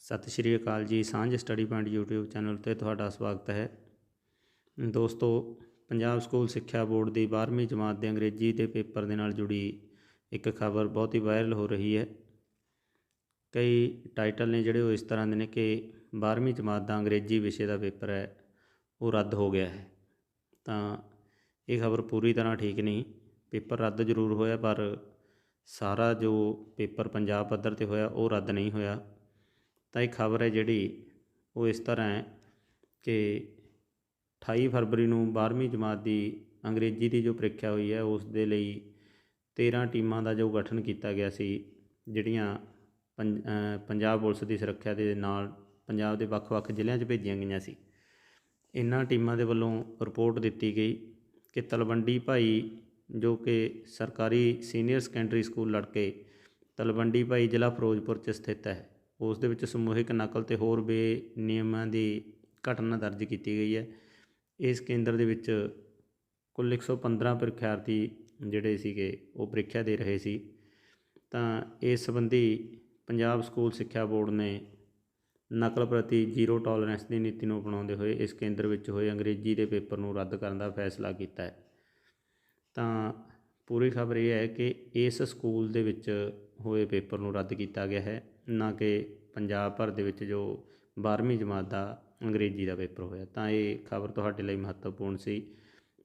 ਸਤਿ ਸ਼੍ਰੀ ਅਕਾਲ ਜੀ, ਸਾਂਝ ਸਟੱਡੀ ਪੁਆਇੰਟ YouTube ਚੈਨਲ ਤੇ ਤੁਹਾਡਾ ਸਵਾਗਤ ਹੈ। ਦੋਸਤੋ, ਪੰਜਾਬ ਸਕੂਲ ਸਿੱਖਿਆ ਬੋਰਡ ਦੀ 12ਵੀਂ ਜਮਾਤ ਦੇ ਅੰਗਰੇਜ਼ੀ ਦੇ ਪੇਪਰ ਦੇ ਨਾਲ ਜੁੜੀ ਇੱਕ ਖਬਰ ਬਹੁਤ ਹੀ ਵਾਇਰਲ ਹੋ ਰਹੀ ਹੈ। ਕਈ ਟਾਈਟਲ ਨੇ ਜਿਹੜੇ ਉਹ ਇਸ ਤਰ੍ਹਾਂ ਦੇ ਨੇ ਕਿ 12ਵੀਂ ਜਮਾਤ ਦਾ ਅੰਗਰੇਜ਼ੀ ਵਿਸ਼ੇ ਦਾ ਪੇਪਰ ਹੈ, ਉਹ ਰੱਦ ਹੋ ਗਿਆ ਹੈ। ਤਾਂ ਇਹ ਖਬਰ ਪੂਰੀ ਤਰ੍ਹਾਂ ਠੀਕ ਨਹੀਂ। ਪੇਪਰ ਰੱਦ ਜ਼ਰੂਰ ਹੋਇਆ, ਪਰ ਸਾਰਾ ਜੋ ਪੇਪਰ ਪੰਜਾਬ ਪੱਧਰ ਤੇ ਹੋਇਆ, ਉਹ ਰੱਦ ਨਹੀਂ ਹੋਇਆ। ਤਾਂ ਇਹ ਖਬਰ ਹੈ ਜਿਹੜੀ ਉਹ ਇਸ ਤਰ੍ਹਾਂ ਹੈ ਕਿ 28 ਫਰਵਰੀ ਨੂੰ 12ਵੀਂ ਜਮਾਤ ਦੀ ਅੰਗਰੇਜ਼ੀ ਦੀ ਜੋ ਪ੍ਰੀਖਿਆ ਹੋਈ ਹੈ, ਉਸ ਦੇ ਲਈ 13 ਟੀਮਾਂ ਦਾ ਜੋ ਗਠਨ ਕੀਤਾ ਗਿਆ ਸੀ, ਜਿਹੜੀਆਂ ਪੰਜ- ਪੰਜਾਬ ਪੁਲਿਸ ਦੀ ਸੁਰੱਖਿਆ ਦੇ ਨਾਲ ਪੰਜਾਬ ਦੇ ਵੱਖ-ਵੱਖ ਜ਼ਿਲ੍ਹਿਆਂ 'ਚ ਭੇਜੀਆਂ ਗਈਆਂ ਸੀ। ਇਹਨਾਂ ਟੀਮਾਂ ਦੇ ਵੱਲੋਂ ਰਿਪੋਰਟ ਦਿੱਤੀ ਗਈ ਕਿ ਤਲਵੰਡੀ ਭਾਈ ਜੋ ਕਿ ਸਰਕਾਰੀ ਸੀਨੀਅਰ ਸੈਕੰਡਰੀ ਸਕੂਲ ਲੜਕੇ ਤਲਵੰਡੀ ਭਾਈ ਜ਼ਿਲ੍ਹਾ ਫਿਰੋਜ਼ਪੁਰ 'ਚ ਸਥਿਤ ਹੈ। ਉਸ ਦੇ ਵਿੱਚ ਸਮੂਹਿਕ ਨਕਲ ਤੇ ਹੋਰ ਬੇਨਿਯਮਾਂ ਦੀ ਘਟਨਾ ਦਰਜ ਕੀਤੀ ਗਈ ਹੈ। ਇਸ ਕੇਂਦਰ ਦੇ ਵਿੱਚ ਕੁੱਲ 115 ਪ੍ਰੀਖਿਆਰਥੀ ਜਿਹੜੇ ਸੀਗੇ ਉਹ ਪ੍ਰੀਖਿਆ ਦੇ ਰਹੇ ਸੀ। ਤਾਂ ਇਸ ਸੰਬੰਧੀ ਪੰਜਾਬ ਸਕੂਲ ਸਿੱਖਿਆ ਬੋਰਡ ਨੇ ਨਕਲ ਪ੍ਰਤੀ ਜ਼ੀਰੋ ਟੋਲਰੈਂਸ ਦੀ ਨੀਤੀ ਨੂੰ ਅਪਣਾਉਂਦੇ ਹੋਏ ਇਸ ਕੇਂਦਰ ਵਿੱਚ ਹੋਏ ਅੰਗਰੇਜ਼ੀ ਦੇ ਪੇਪਰ ਨੂੰ ਰੱਦ ਕਰਨ ਦਾ ਫੈਸਲਾ ਕੀਤਾ ਹੈ। ਤਾਂ ਪੂਰੀ ਖਬਰ ਇਹ ਹੈ ਕਿ ਇਸ ਸਕੂਲ ਦੇ ਵਿੱਚ ਹੋਏ ਪੇਪਰ ਨੂੰ ਰੱਦ ਕੀਤਾ ਗਿਆ ਹੈ, ਨਾ ਕਿ ਪੰਜਾਬ ਭਰ ਦੇ ਵਿੱਚ ਜੋ 12ਵੀਂ ਜਮਾਤ ਦਾ ਅੰਗਰੇਜ਼ੀ ਦਾ ਪੇਪਰ ਹੋਇਆ। ਤਾਂ ਇਹ ਖਬਰ ਤੁਹਾਡੇ ਲਈ ਮਹੱਤਵਪੂਰਨ ਸੀ।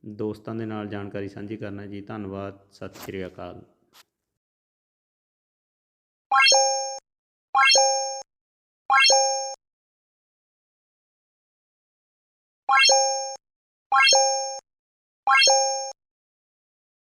ਦੋਸਤਾਂ ਦੇ ਨਾਲ ਜਾਣਕਾਰੀ ਸਾਂਝੀ ਕਰਨਾ ਜੀ। ਧੰਨਵਾਦ। ਸਤਿ ਸ਼੍ਰੀ ਅਕਾਲ।